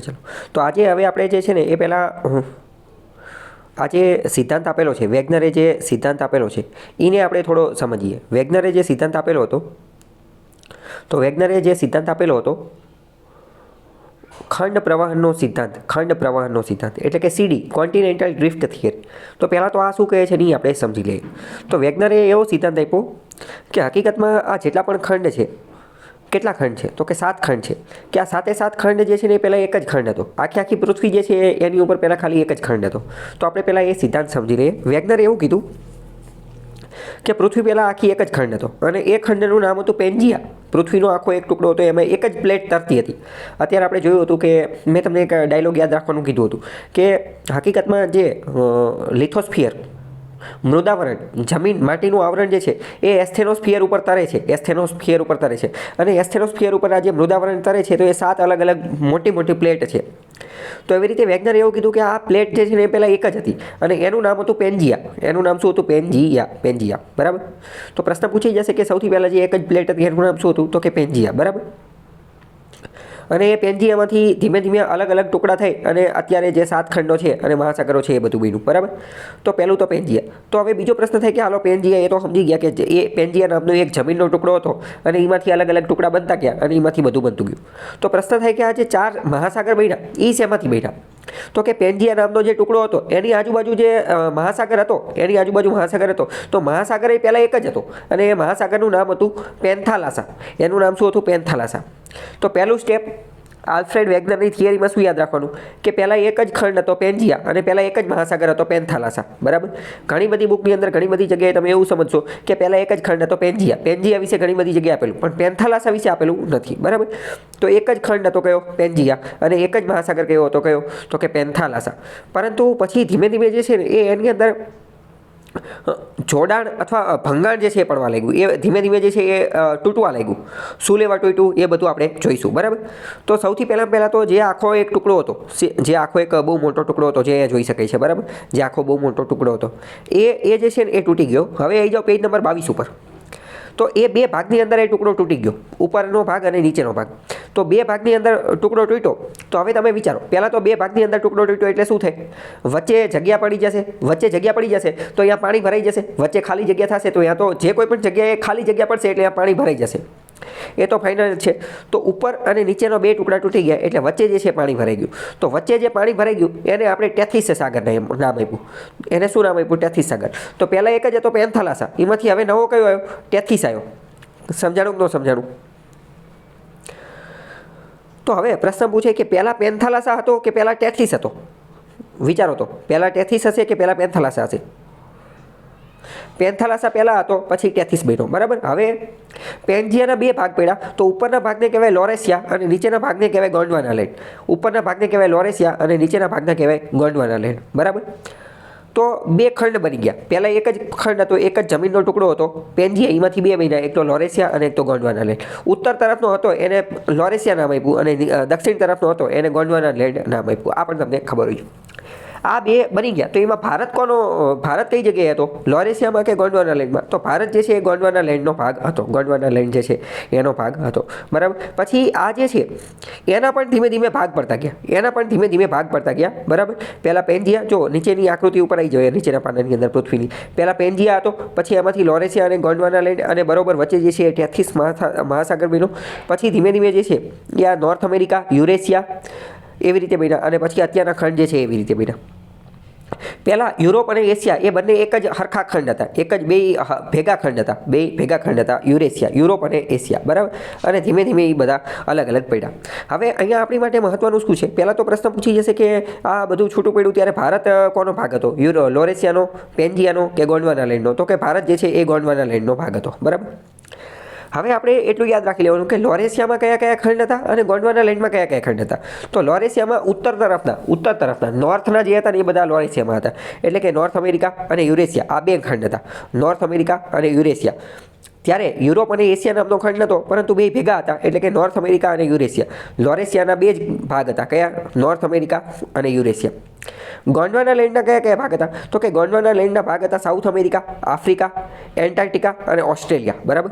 Okay ચલો. તો આજે હવે આપણે જે છે ને એ પહેલાં આ જે સિદ્ધાંત આપેલો છે, વેગનરે જે સિદ્ધાંત આપેલો છે, એને આપણે થોડો સમજીએ. વેગનરે જે સિદ્ધાંત આપેલો હતો, તો વેગનરે જે સિદ્ધાંત આપેલો હતો, ખંડ પ્રવાહનનો સિદ્ધાંત, ખંડ પ્રવાહનનો સિદ્ધાંત, એટલે કે સીડી કોન્ટિનેન્ટલ ડ્રિફ્ટ થિયરી તો પહેલાં તો આ શું કહે છે નહીં આપણે સમજી લઈએ. તો વેગનરે એવો સિદ્ધાંત આપ્યો કે હકીકતમાં આ જેટલા પણ ખંડ છે કેટલા ખંડ છે? તો કે સાત ખંડ છે. કે આ સાતે સાત ખંડ જે છે ને એ પહેલાં એક જ ખંડ હતો. આખી આખી પૃથ્વી જે છે એની ઉપર પહેલાં ખાલી એક જ ખંડ હતો. તો આપણે પહેલાં એ સિદ્ધાંત સમજી લઈએ. વેગનરે એવું કીધું કે પૃથ્વી પહેલાં આખી એક જ ખંડ હતો. અને એ ખંડનું નામ હતું પેન્જિયા. પૃથ્વીનો આખો એક ટુકડો હતો, એમાં એક જ પ્લેટ તરતી હતી. અત્યારે આપણે જોયું હતું કે, મેં તમને એક ડાયલોગ યાદ રાખવાનું કીધું હતું કે, હકીકતમાં જે લિથોસ્ફિયર મૃદાવરણ, જમીન માટીનું આવરણ જે છે, એ એસ્થેનોસ્ફિયર ઉપર તરે છે, એસ્થેનોસ્ફિયર ઉપર તરે છે. અને એસ્થેનોસ્ફિયર ઉપર આ જે મૃદાવરણ તરે છે, તો એ સાત અલગ અલગ મોટી મોટી પ્લેટ છે. તો એવી રીતે વેગનરે એવું કીધું કે આ પ્લેટ જે છે ને એ પહેલાં એક જ હતી. અને એનું નામ હતું પેન્જિયા. એનું નામ શું હતું? પેન્જિયા. પેન્જિયા. બરાબર? તો પ્રશ્ન પૂછી જશે કે સૌથી પહેલાં જે એક જ પ્લેટ હતી, એનું નામ શું હતું? તો કે પેન્જિયા. બરાબર? અને એ પેન્જિયામાંથી ધીમે ધીમે અલગ અલગ ટુકડા થઈ અને અત્યારે જે સાત ખંડો છે અને મહાસાગરો છે એ બધું બન્યું, બરાબર? તો પહેલું તો પેન્જિયા તો હવે બીજો પ્રશ્ન થાય કે, હાલો પેન્જિયા એ તો સમજી ગયા કે એ પેન્જિયા નામનો એક જમીનનો ટુકડો હતો અને એમાંથી અલગ અલગ ટુકડા બનતા ગયા અને એમાંથી બધું બનતું ગયું. તો પ્રશ્ન થાય કે, આ જે ચાર મહાસાગર બન્યા, એ શેમાંથી બન્યા? તો કે પેન્જિયા નામનો જે ટુકડો હતો, એની આજુબાજુ જે મહાસાગર હતો, એની આજુબાજુ મહાસાગર હતો, તો મહાસાગર એ પહેલાં એક જ હતો અને એ મહાસાગરનું નામ હતું પેન્થાલાસા. એનું નામ શું હતું? પેન્થાલાસા. તો પહેલું સ્ટેપ આલ્ફ્રેડ વેગનરની થિયરીમાં શું યાદ રાખવાનું? કે પહેલાં એક જ ખંડ હતો પેન્જિયા અને પહેલાં એક જ મહાસાગર હતો પેનથાલાસા બરાબર? ઘણી બધી બુકની અંદર ઘણી બધી જગ્યાએ તમે એવું સમજશો કે પહેલાં એક જ ખંડ હતો પેન્જિયા પેન્જિયા વિશે ઘણી બધી જગ્યાએ આપેલું, પણ પેન્થાલાસા વિશે આપેલું નથી. બરાબર? તો એક જ ખંડ હતો કયો? પેન્જિયા અને એક જ મહાસાગર કયો હતો કયો? તો કે પેન્થાલાસા પરંતુ પછી ધીમે ધીમે જે છે ને એ એની અંદર જોડાણ અથવા ભંગાણ જે છે એ પડવા લાગ્યું. એ ધીમે ધીમે જે છે એ તૂટવા લાગ્યું. શું લેવા તૂટ્યું એ બધું આપણે જોઈશું, બરાબર? તો સૌથી પહેલાં પહેલાં તો જે આખો એક ટુકડો હતો જે આખો એક બહુ મોટો ટુકડો હતો, જે અહીંયા જોઈ શકાય છે, બરાબર? જે આખો બહુ મોટો ટુકડો હતો. એ એ જે છે ને એ તૂટી ગયો. હવે આવી જાઓ, પેજ નંબર બાવીસ ઉપર. તો એ બે ભાગની અંદર એ ટુકડો તૂટી ગયો. ઉપરનો ભાગ અને નીચેનો ભાગ. તો બે ભાગની અંદર ટુકડો તૂટ્યો. તો હવે તમે વિચારો, પહેલાં તો બે ભાગની અંદર ટુકડો તૂટ્યો એટલે શું થાય? વચ્ચે જગ્યા પડી જશે, વચ્ચે જગ્યા પડી જશે, તો અહીંયા પાણી ભરાઈ જશે. વચ્ચે ખાલી જગ્યા થશે, તો અહીંયા તો જે કોઈ પણ જગ્યાએ ખાલી જગ્યા પડશે એટલે અહીંયા પાણી ભરાઈ જશે. એ તો ફાઇનલ છે. તો ઉપર અને નીચેનો બે ટુકડા તૂટી ગયા, એટલે વચ્ચે જે છે પાણી ભરાઈ ગયું. તો વચ્ચે જે પાણી ભરાઈ ગયું, એને આપણે ટેથીસ સાગર નામ આપ્યું. એને શું નામ આપ્યું? ટેથીસ સાગર. તો પહેલાં એક જ હતો પેન્થલાસા. એમાંથી હવે નવો કયો આવ્યો? ટેથીસ આવ્યો. સમજાણું કે ન સમજાણું? તો હવે પ્રશ્ન પૂછે કે પહેલાં પેન્થલાસા હતો કે પહેલાં ટેથીસ હતો? વિચારો તો. પહેલાં ટેથીસ હશે કે પહેલાં પેન્થલાસા હશે? પેન્થાલાસા પહેલાં હતો, પછી ટેથિસ બન્યો બરાબર? હવે પેન્જિયાના બે ભાગ પડ્યા. તો ઉપરના ભાગને કહેવાય લોરેસિયા અને નીચેના ભાગને કહેવાય ગોંડવાના લેન્ડ ઉપરના ભાગને કહેવાય લોરેસિયા અને નીચેના ભાગને કહેવાય ગોંડવાના લેન્ડ બરાબર? તો બે ખંડ બની ગયા. પહેલાં એક જ ખંડ હતો, એક જ જમીનનો ટુકડો હતો. પેન્જિયા એમાંથી બે મહિના એક તો લોરેસિયા અને એક તો ગોંડવાના લેન્ડ ઉત્તર તરફનો હતો, એને લોરેસિયા નામ આપ્યું અને દક્ષિણ તરફનો હતો, એને ગોંડવાના લેન્ડ નામ આપ્યું. આ પણ તમને ખબર હોય. આ બે બની ગયા. તો એમાં ભારત કોનો ભારત કઈ જગ્યાએ હતો? લોરેશિયામાં કે ગોંડવાના લેન્ડમાં તો ભારત જે છે એ ગોંડવાના લેન્ડનો ભાગ હતો. ગોંડવાના લેન્ડ જે છે એનો ભાગ હતો. બરાબર? પછી આ જે છે, એના પણ ધીમે ધીમે ભાગ પડતા ગયા. એના પણ ધીમે ધીમે ભાગ પડતા ગયા. બરાબર? પહેલાં પેન્જિયા, જો નીચેની આકૃતિ ઉપર આવી જાય નીચેના પાનાની અંદર પૃથ્વીની. પહેલાં પેન્જિયા હતો, પછી એમાંથી લોરેશિયા અને ગોંડવાના લેન્ડ અને બરોબર વચ્ચે જે છે એ ટેથીસ મહા મહાસાગર બન્યો. પછી ધીમે ધીમે જે છે, એ આ નોર્થ અમેરિકા, યુરેશિયા એવી રીતે બન્યા અને પછી અત્યારના ખંડ જે છે એવી રીતે બન્યા. પહેલાં યુરોપ અને એશિયા એ બંને એક જ હરખા ખંડ હતા. એક જ બે ભેગા ખંડ હતા. બે ભેગા ખંડ હતા. યુરેશિયા, યુરોપ અને એશિયા. બરાબર? અને ધીમે ધીમે એ બધા અલગ અલગ પડ્યા. હવે અહીંયા આપણી માટે મહત્વનું શું છે? પહેલાં તો પ્રશ્ન પૂછી જશે કે આ બધું છૂટું પડ્યું ત્યારે ભારત કોનો ભાગ હતો? યુરો, લોરેશિયાનો, પેન્જિયાનો કે ગોંડવાના લેન્ડનો તો કે ભારત જે છે એ ગોંડવાના લેન્ડનો ભાગ હતો. બરાબર? હવે આપણે એટલું યાદ રાખી લેવાનું કે લોરેશિયામાં કયા કયા ખંડ હતા અને ગોંડવાના લેન્ડમાં કયા કયા ખંડ હતા. તો લોરેશિયામાં ઉત્તર તરફના ઉત્તર તરફના, નોર્થના જે હતા ને એ બધા લોરેશિયામાં હતા. એટલે કે નોર્થ અમેરિકા અને યુરેશિયા, આ બે ખંડ હતા. નોર્થ અમેરિકા અને યુરેશિયા. ત્યારે યુરોપ અને એશિયા નામનો ખંડ નહોતો પરંતુ બે ભેગા હતા, એટલે કે નોર્થ અમેરિકા અને યુરેશિયા. લોરેશિયાના બે જ ભાગ હતા, કયા? નોર્થ અમેરિકા અને યુરેશિયા. ગોંડવાના લેન્ડના કયા કયા ભાગ હતા? તો કે ગોંડવાના લેન્ડના ભાગ હતા સાઉથ અમેરિકા, આફ્રિકા, એન્ટાર્કટિકા અને ઓસ્ટ્રેલિયા. બરાબર?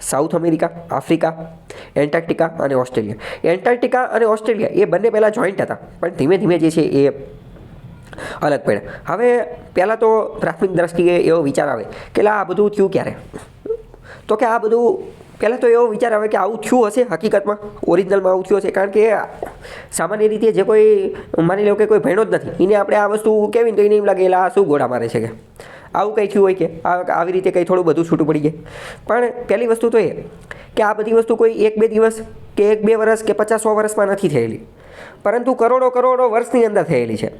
સાઉથ અમેરિકા, આફ્રિકા, એન્ટાર્કટિકા અને ઓસ્ટ્રેલિયા. એન્ટાર્કટિકા અને ઓસ્ટ્રેલિયા એ બંને પહેલાં જોઈન્ટ હતા, પણ ધીમે ધીમે જે છે એ અલગ પડ્યા. હવે પહેલાં તો પ્રાથમિક દ્રષ્ટિએ એવો વિચાર આવે કે આ બધું થયું ક્યારે? તો કે આ બધું પહેલાં તો એવો વિચાર આવે કે આવું થયું હશે, હકીકતમાં ઓરિજિનલમાં આવું થયું હશે. કારણ કે સામાન્ય રીતે જે કોઈ, માની લો કે કોઈ ભણ્યો જ નથી, એને આપણે આ વસ્તુ કેવી તો એને એમ લાગે એટલે આ શું ગોળા મારે છે કે? આવું કંઈ થયું હોય કે? આવી રીતે કંઈ થોડું બધું છૂટું પડી જાય. પણ પહેલી વસ્તુ તો એ કે આ બધી વસ્તુ કોઈ એક બે દિવસ કે એક બે વર્ષ કે પચાસ સો વર્ષમાં નથી થયેલી. પરંતુ કરોડો કરોડો વર્ષની અંદર થયેલી છે.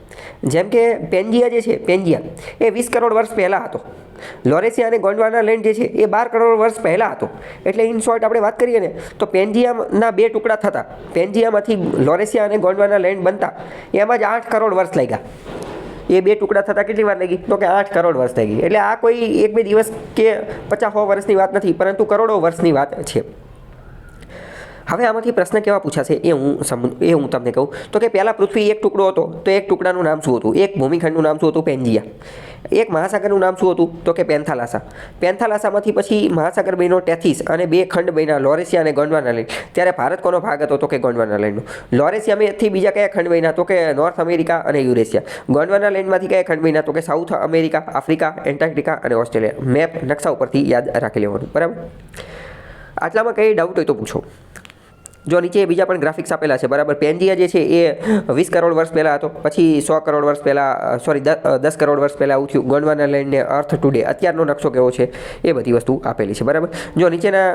જેમ કે પેન્જિયા જે છે પેન્જિયા એ વીસ કરોડ વર્ષ પહેલાં હતો. લોરેસિયા અને ગોંડવાના લેન્ડ જે છે એ બાર કરોડ વર્ષ પહેલાં હતો. એટલે ઇન શોર્ટ આપણે વાત કરીએ ને, તો પેન્જિયાના બે ટુકડા થતા. પેન્જિયામાંથી લોરેસિયા અને ગોંડવાના લેન્ડ બનતા. એમાં જ આઠ કરોડ વર્ષ લાગ્યા. એ બે ટુકડા થતાં કેટલી વાર લાગી? તો કે આઠ કરોડ વર્ષ લાગી. એટલે આ કોઈ એક બે દિવસ કે પચાસ સો વર્ષની વાત નથી, પરંતુ કરોડો વર્ષની વાત છે. હવે આમાંથી પ્રશ્ન કેવા પૂછાશે એ હું સમ એ હું તમને કહું. તો કે પહેલાં પૃથ્વી એક ટુકડો હતો, તો એક ટુકડાનું નામ શું હતું? એક ભૂમિખંડનું નામ શું હતું? પેન્જિયા. એક મહાસાગરનું નામ શું હતું? તો કે પેન્થાલાસા. પેન્થાલાસામાંથી પછી મહાસાગર બન્યો ટેથિસ અને બે ખંડ બન્યા લોરેશિયા અને ગોંડવાનાલેન્ડ. ત્યારે ભારત કોનો ભાગ હતો? તો કે ગોંડવાનાલેન્ડનો. લોરેશિયામાંથી બીજા કયા ખંડ બન્યા? તો કે નોર્થ અમેરિકા અને યુરેશિયા. ગોંડવાના લેન્ડમાંથી કયા ખંડ બન્યા? તો કે સાઉથ અમેરિકા, આફ્રિકા, એન્ટાર્કટિકા અને ઓસ્ટ્રેલિયા. મેપ નકશા ઉપરથી યાદ રાખી લેવાનું. બરાબર? આટલામાં કંઈ ડાઉટ હોય તો પૂછો. જો નીચે બીજા પણ ગ્રાફિક્સ આપેલા છે, બરાબર? પેન્જિયા જે છે, એ વીસ કરોડ વર્ષ પહેલાં હતો, પછી સો કરોડ વર્ષ પહેલાં સોરી દસ કરોડ વર્ષ પહેલાં ઉઠ્યું ગોંડવાના લેન્ડને અર્થ ટુડે અત્યારનો નકશો કેવો છે, એ બધી વસ્તુ આપેલી છે, બરાબર? જો નીચેના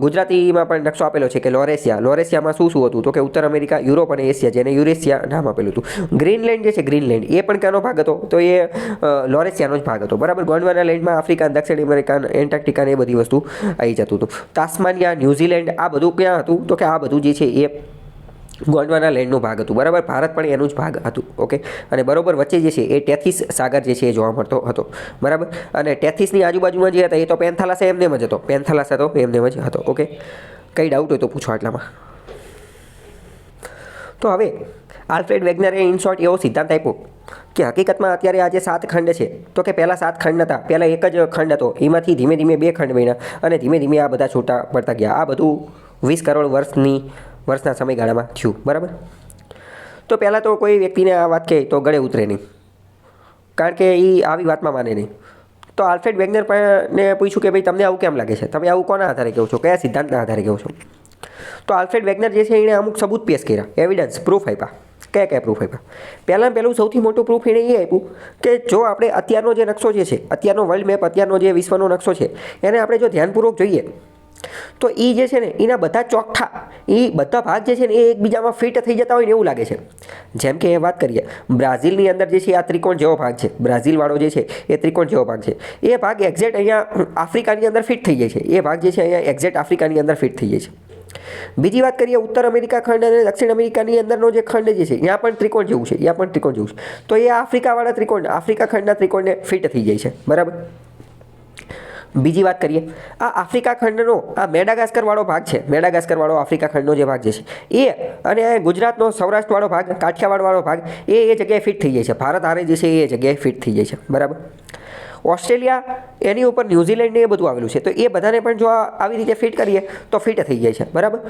ગુજરાતીમાં પણ નકશો આપેલો છે કે લોરેશિયા લોરેશિયામાં શું શું હતું? તો કે ઉત્તર અમેરિકા, યુરોપ અને એશિયા, જેને યુરેશિયા નામ આપેલું હતું. ગ્રીનલેન્ડ જે છે, ગ્રીનલેન્ડ, એ પણ ક્યાંનો ભાગ હતો? તો એ લોરેશિયાનો જ ભાગ હતો. બરાબર? ગોંડવાના લેન્ડમાં આફ્રિકા દક્ષિણ અમેરિકા એન્ટાર્કટિકા ને એ બધી વસ્તુ આવી જતું હતું. તાસ્માનિયા, ન્યૂઝીલેન્ડ, આ બધું ક્યાં હતું? તો કે આ બધું જે છે, એ ગોંડવાના લેન્ડનો ભાગ હતું. બરાબર? ભારત પણ એનું જ ભાગ હતું, ઓકે? અને બરોબર વચ્ચે જે છે, એ ટેથિસ સાગર જે છે એ જોવા મળતો હતો. બરાબર? અને ટેથિસની આજુબાજુમાં જે હતા, એ તો પેન્થાલાસ એમને જ હતો. પેન્થાલાસ હતો એમને જ હતો, ઓકે? કંઈ ડાઉટ હોય તો પૂછો આટલામાં. તો હવે, આલ્ફ્રેડ વેગનરે ઇન શોર્ટ એવો સિદ્ધાંત આપ્યો કે હકીકતમાં અત્યારે આજે સાત ખંડ છે, તો કે પહેલાં સાત ખંડ નહોતા પહેલાં એક જ ખંડ હતો. એમાંથી ધીમે ધીમે બે ખંડ બન્યા અને ધીમે ધીમે આ બધા છૂટા પડતા ગયા. આ બધું વીસ કરોડ વર્ષની વર્ષના સમયગાળામાં થયું, બરાબર? તો પહેલાં તો કોઈ વ્યક્તિને આ વાત કહે, તો ગળે ઉતરે નહીં. કારણ કે એ આવી વાતમાં માને નહીં. તો આલ્ફ્રેડ વેગનર ને પૂછ્યું કે ભાઈ, તમને આવું કેમ લાગે છે? તમે આવું કોના આધારે કહો છો? કયા સિદ્ધાંતના આધારે કહો છો? તો આલ્ફ્રેડ વેગનર જે છે, એણે અમુક સબૂત પેશ કર્યા એવિડન્સ પ્રૂફ આપ્યા. કયા કયા પ્રૂફ આપ્યા? પહેલાં પહેલું સૌથી મોટું પ્રૂફ એણે એ આપ્યું કે જો આપણે અત્યારનો જે નકશો જે છે, અત્યારનો વર્લ્ડ મેપ અત્યારનો જે વિશ્વનો નકશો છે, એને આપણે જો ધ્યાનપૂર્વક જોઈએ, તો એ જે છે ને એના બધા ચોખ્ઠા એ બધા ભાગ જે છે ને એ એકબીજામાં ફિટ થઈ જતા હોય ને એવું લાગે છે. જેમ કે એ વાત કરીએ, બ્રાઝિલની અંદર જે છે આ ત્રિકોણ જેવો ભાગ છે. બ્રાઝિલવાળો જે છે એ ત્રિકોણ જેવો ભાગ છે. એ ભાગ એક્ઝેક્ટ અહીંયા આફ્રિકાની અંદર ફિટ થઈ જાય છે. એ ભાગ જે છે અહીંયા એક્ઝેક્ટ આફ્રિકાની અંદર ફિટ થઈ જાય છે. બીજી વાત કરીએ, ઉત્તર અમેરિકા ખંડ અને દક્ષિણ અમેરિકાની અંદરનો જે ખંડ જે છે ત્યાં પણ ત્રિકોણ જેવું છે ત્યાં પણ ત્રિકોણ જેવું છે. તો એ આફ્રિકાવાળા ત્રિકોણ, આફ્રિકા ખંડના ત્રિકોણને ફિટ થઈ જાય છે. બરાબર? બીજી વાત કરીએ, આ આફ્રિકા ખંડનો આ મેડાગાસ્કરવાળો ભાગ છે. મેડાગાસ્કરવાળો આફ્રિકા ખંડનો જે ભાગ જે છે, એ અને ગુજરાતનો સૌરાષ્ટ્રવાળો ભાગ, કાઠિયાવાડવાળો ભાગ, એ એ જગ્યાએ ફિટ થઈ જાય છે. ભારત હારે જે છે, એ જગ્યાએ ફિટ થઈ જાય છે. બરાબર? ઓસ્ટ્રેલિયા એની ઉપર ન્યૂઝીલેન્ડને એ બધું આવેલું છે. તો એ બધાને પણ જો આવી રીતે ફિટ કરીએ, તો ફિટ થઈ જાય છે. બરાબર?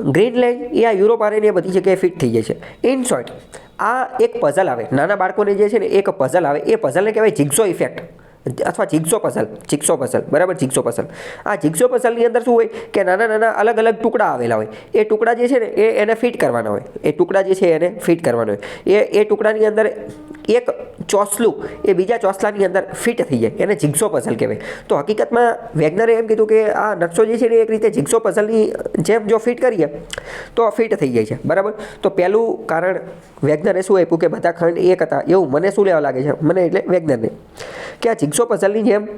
ગ્રીનલેન્ડ, એ આ યુરોપ આરે એ બધી જગ્યાએ ફિટ થઈ જાય છે. ઇન શોર્ટ, આ એક પઝલ આવે. નાના બાળકોને જે છે ને એક પઝલ આવે. એ પઝલને કહેવાય જિગ્સો ઇફેક્ટ અથવા જિગ્સો પઝલ જિગ્સો પઝલ બરાબર? જિગ્સો પઝલ આ જિગ્સો પઝલની અંદર શું હોય કે નાના નાના અલગ અલગ ટુકડા આવેલા હોય. એ ટુકડા જે છે ને, એ એને ફિટ કરવાના હોય. એ ટુકડા જે છે એને ફિટ કરવાના હોય. એ એ ટુકડાની અંદર એક ચોસલું એ બીજા ચોસલાની અંદર ફિટ થઈ જાય, એને જિગ્સો પઝલ કહેવાય. તો હકીકતમાં વેગનરે એમ કીધું કે આ નકશો જે છે ને એક રીતે જિગ્સો પઝલની જેમ જો ફિટ કરીએ, તો ફિટ થઈ જાય છે. બરાબર? તો પહેલું કારણ વેગનરે શું આપ્યું કે બધા ખંડ એક હતા. એવું મને શું લેવા લાગે છે? મને એટલે વેગનરને. કે આ જિગ્સો પઝલની જેમ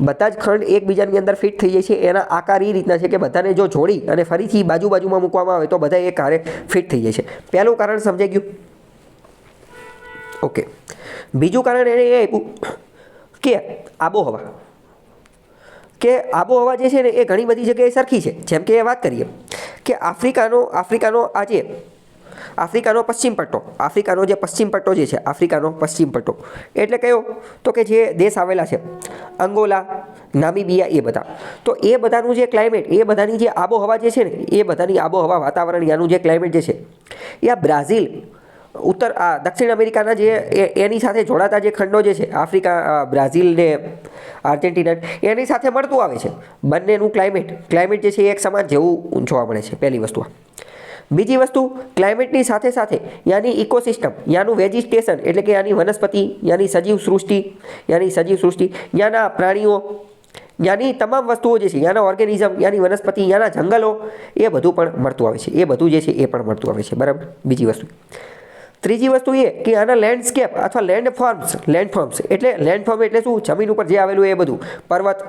બધા જ ખંડ એકબીજાની અંદર ફિટ થઈ જાય છે, એના આકાર એ રીતના છે કે બધાને જો જોડી અને ફરીથી બાજુ બાજુમાં મૂકવામાં આવે તો બધા એક હારે ફિટ થઈ જાય છે. પહેલું કારણ સમજાઈ ગયું. ઓકે. બીજું કારણ એણે એ આપ્યું કે આબોહવા. કે આબોહવા જે છે ને એ ઘણી બધી જગ્યાએ સરખી છે. જેમ કે વાત કરીએ કે આફ્રિકાનો આફ્રિકાનો આજે આફ્રિકાનો પશ્ચિમ પટ્ટો, આફ્રિકાનો જે પશ્ચિમ પટ્ટો જે છે, આફ્રિકાનો પશ્ચિમ પટ્ટો. એટલે કયો? તો કે જે દેશ આવેલા છે, અંગોલા, નામીબિયા, એ બધા. તો એ બધાનું જે ક્લાઇમેટ એ બધાની જે આબોહવા જે છે ને, એ બધાની આબોહવા વાતાવરણ યાનું જે ક્લાઇમેટ જે છે, એ આ બ્રાઝિલ ઉત્તર, આ દક્ષિણ અમેરિકાના જે એની સાથે જોડાતા જે ખંડો જે છે, આફ્રિકા બ્રાઝિલ ને આર્જેન્ટિના, એની સાથે મળતું આવે છે. બંનેનું ક્લાઇમેટ ક્લાઇમેટ જે છે એ એક સમાન જેવું જોવા મળે છે, પહેલી વસ્તુ બીજી વસ્તુ ક્લાઇમેટની સાથે સાથે યાની ઇકોસિસ્ટમ યાનું વેજીટેશન એટલે કે યાની વનસ્પતિ, યાની સજીવ સૃષ્ટિ, યાની સજીવ સૃષ્ટિ, યાના પ્રાણીઓ, યાની તમામ વસ્તુઓ જે છે, યાના ઓર્ગેનિઝમ યાની વનસ્પતિ, યાના જંગલો, એ બધું પણ મળતું આવે છે. એ બધું જે છે એ પણ મળતું આવે છે. બરાબર? બીજી વસ્તુ. ત્રીજી વસ્તુ એ કે આના લેન્ડસ્કેપ અથવા લેન્ડ ફોર્મ્સ લેન્ડ ફોર્મ્સ એટલે લેન્ડ ફોર્મ એટલે શું? જમીન ઉપર જે આવેલું એ બધું. પર્વત,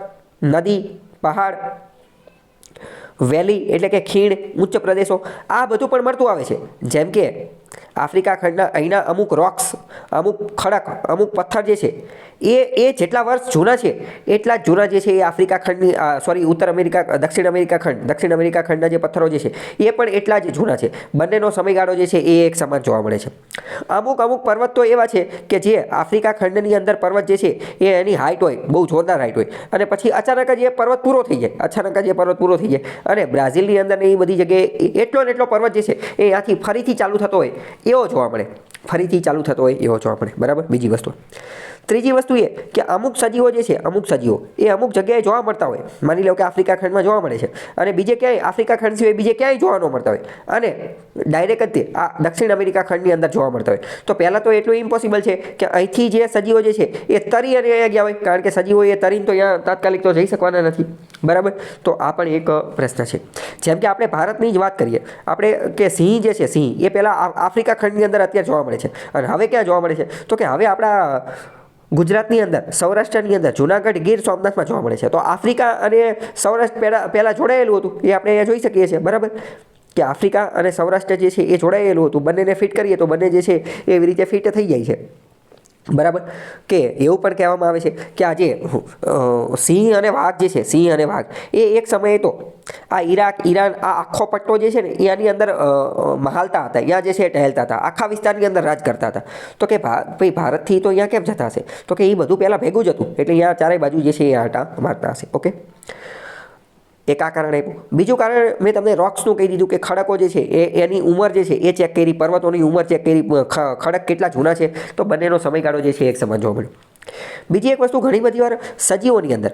નદી, પહાડ વેલી એટલે કે ખીણ, ઉચ્ચ પ્રદેશો. આ બધું પણ મળતું આવે છે. જેમ કે આફ્રિકા ખંડના અહીંના અમુક રોક્સ અમુક ખડક, અમુક પથ્થર જે છે એ એ જેટલા વર્ષ જૂના છે, એટલા જૂના જે છે એ આફ્રિકા ખંડની સોરી ઉત્તર અમેરિકા દક્ષિણ અમેરિકા ખંડ, દક્ષિણ અમેરિકા ખંડના જે પથ્થરો જે છે, એ પણ એટલા જ જૂના છે. બંનેનો સમયગાળો જે છે એ એક સમાન જોવા મળે છે. અમુક અમુક પર્વત તો એવા છે કે જે આફ્રિકા ખંડની અંદર પર્વત જે છે એ એની હાઇટ હોય, બહુ જોરદાર હાઇટ હોય. અને પછી અચાનક જ એ પર્વત પૂરો થઈ જાય, અચાનક જ એ પર્વત પૂરો થઈ જાય. અને બ્રાઝિલની અંદર એ બધી જગ્યાએ એટલો ને એટલો પર્વત જે છે એ અહીંયાથી ફરીથી ચાલુ થતો હોય એવો જોવા મળે. ફરીથી ચાલુ થતો હોય એવો જોવા મળે. બરાબર? બીજી વસ્તુ. ત્રીજી વસ્તુ એ કે અમુક સજીવો જે છે, અમુક સજીવો, એ અમુક જગ્યાએ જોવા મળતા હોય. માની લો કે આફ્રિકા ખંડમાં જોવા મળે છે. અને બીજે ક્યાંય આફ્રિકા ખંડ સિવાય બીજે ક્યાંય જોવા ન મળતા હોય. અને ડાયરેક્ટ તે આ દક્ષિણ અમેરિકા ખંડની અંદર જોવા મળતા હોય. તો પહેલાં તો એટલું ઇમ્પોસિબલ છે કે અહીંથી જે સજીવો જે છે, એ તરી અને અહીંયા ગયા હોય. કારણ કે સજીવો એ તરીને તો અહીંયા તાત્કાલિક તો જઈ શકવાના નથી. બરાબર? તો આ પણ એક પ્રશ્ન છે. જેમ કે આપણે ભારતની જ વાત કરીએ. આપણે કે સિંહ જે છે, સિંહ, એ પહેલાં આફ્રિકા ખંડની અંદર અત્યારે જોવા મળે છે. અને હવે ક્યાં જોવા મળે છે? તો કે હવે આપણા ગુજરાતની અંદર, સૌરાષ્ટ્રની અંદર જુનાગઢ ગીર સોમનાથમાં જોવા મળે છે. તો આફ્રિકા અને સૌરાષ્ટ્ર પહેલાં પહેલાં જોડાયેલું હતું, એ આપણે અહીંયા જોઈ શકીએ છીએ, બરાબર? કે આફ્રિકા અને સૌરાષ્ટ્ર જે છે એ જોડાયેલું હતું, બંનેને ફિટ કરીએ તો બંને જે છે એવી રીતે ફિટ થઈ જાય છે. બરાબર? કે એવું પણ કહેવામાં આવે છે કે આજે સિંહ અને વાઘ જે છે, સિંહ અને વાઘ, એ એક સમયે તો આ ઈરાક, ઈરાન, આ આખો પટ્ટો જે છે ને એની અંદર મહાલતા હતા અહીંયા જે છે ટહેલતા હતા, આખા વિસ્તારની અંદર રાજ કરતા હતા. તો કે ભાઈ ભારતથી તો અહીંયા કેમ જતા હશે? તો કે એ બધું પહેલાં ભેગું જ હતું, એટલે અહીંયા ચારે બાજુ જે છે એ આટા મારતા હશે, ઓકે? એક આ કારણ આપ્યું. બીજું કારણ મેં તમને રોક્સનું કહી દીધું કે ખડકો જે છે, એ એની ઉંમર જે છે, એ ચેક કરી, પર્વતોની ઉંમર ચેક કરી ખડક કેટલા જૂના છે, તો બંનેનો સમયગાળો જે છે એક સમાન જોવા મળ્યો. બીજી એક વસ્તુ ઘણી બધી વાર સજીવોની અંદર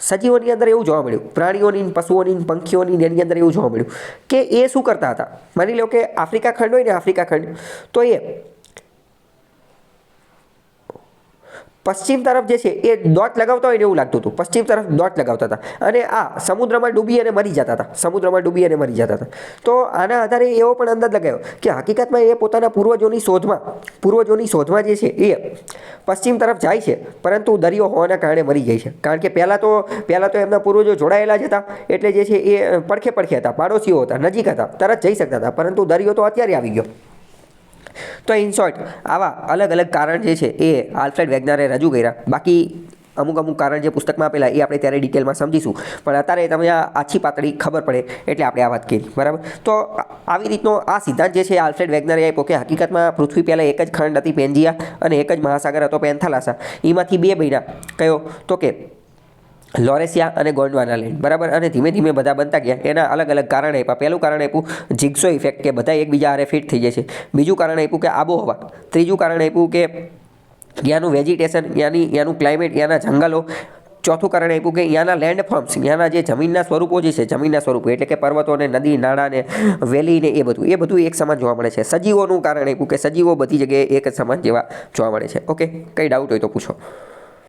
સજીવોની અંદર એવું જોવા મળ્યું. પ્રાણીઓની, પશુઓની, પંખીઓની, એની અંદર એવું જોવા મળ્યું કે એ શું કરતા હતા? માની લો કે આફ્રિકા ખંડ હોય ને આફ્રિકા ખંડ, તો એ પશ્ચિમ તરફ જે છે એ દોટ લગાવતા હોય ને એવું લાગતું હતું. પશ્ચિમ તરફ દોટ લગાવતા હતા. અને આ સમુદ્રમાં ડૂબી અને મરી જતા હતા. સમુદ્રમાં ડૂબી અને મરી જતા હતા. તો આના આધારે એવો પણ અંદાજ લગાવ્યો કે હકીકતમાં એ પોતાના પૂર્વજોની શોધમાં પૂર્વજોની શોધમાં જે છે એ પશ્ચિમ તરફ જાય છે, પરંતુ દરિયો હોવાના કારણે મરી જાય છે. કારણ કે પહેલાં તો પહેલાં તો એમના પૂર્વજો જોડાયેલા જ હતા. એટલે જે છે એ પડખે પડખે હતા. પાડોશીઓ હતા, નજીક હતા. તરત જઈ શકતા હતા. પરંતુ દરિયો તો અત્યારે આવી ગયો. તો ઇન શોર્ટ આવા અલગ અલગ કારણ જે છે એ આલ્ફ્રેડ વેગનારે રજૂ કર્યા. બાકી અમુક અમુક કારણ જે પુસ્તકમાં આપેલા એ આપણે ત્યારે ડિટેલમાં સમજીશું. પણ અત્યારે તમે આ આછી પાતળી ખબર પડે એટલે આપણે આ વાત કરી. બરાબર? તો આવી રીતનો આ સિદ્ધાંત જે છે આલ્ફ્રેડ વેગનરે આપ્યો કે હકીકતમાં પૃથ્વી પહેલાં એક જ ખંડ હતી પેન્જિયા અને એક જ મહાસાગર હતો પેન્થાલાસા. એમાંથી બે બન્યા. કયો? તો કે લોરેસિયા અને ગોંડવાના લેન્ડ બરાબર? અને ધીમે ધીમે બધા બનતા ગયા. એના અલગ અલગ કારણ આપ્યા. પહેલું કારણ આપ્યું જીગસો ઇફેક્ટ કે બધા એકબીજા હારે ફિટ થઈ જાય છે. બીજું કારણ આપ્યું કે આબોહવા. ત્રીજું કારણ આપ્યું કે ત્યાંનું વેજીટેશન યાની ત્યાંનું ક્લાઇમેટ, ત્યાંના જંગલો. ચોથું કારણ આપ્યું કે ત્યાંના લેન્ડ ફોર્મ્સ ત્યાંના જે જમીનના સ્વરૂપો જે છે, જમીનના સ્વરૂપો, એટલે કે પર્વતો ને નદી, નાળા ને વેલી ને એ બધું એ બધું એક સમાન જોવા મળે છે. સજીવોનું કારણ આપ્યું કે સજીવો બધી જગ્યાએ એક સમાન જેવા જોવા મળે છે. ઓકે? કંઈ ડાઉટ હોય તો પૂછો.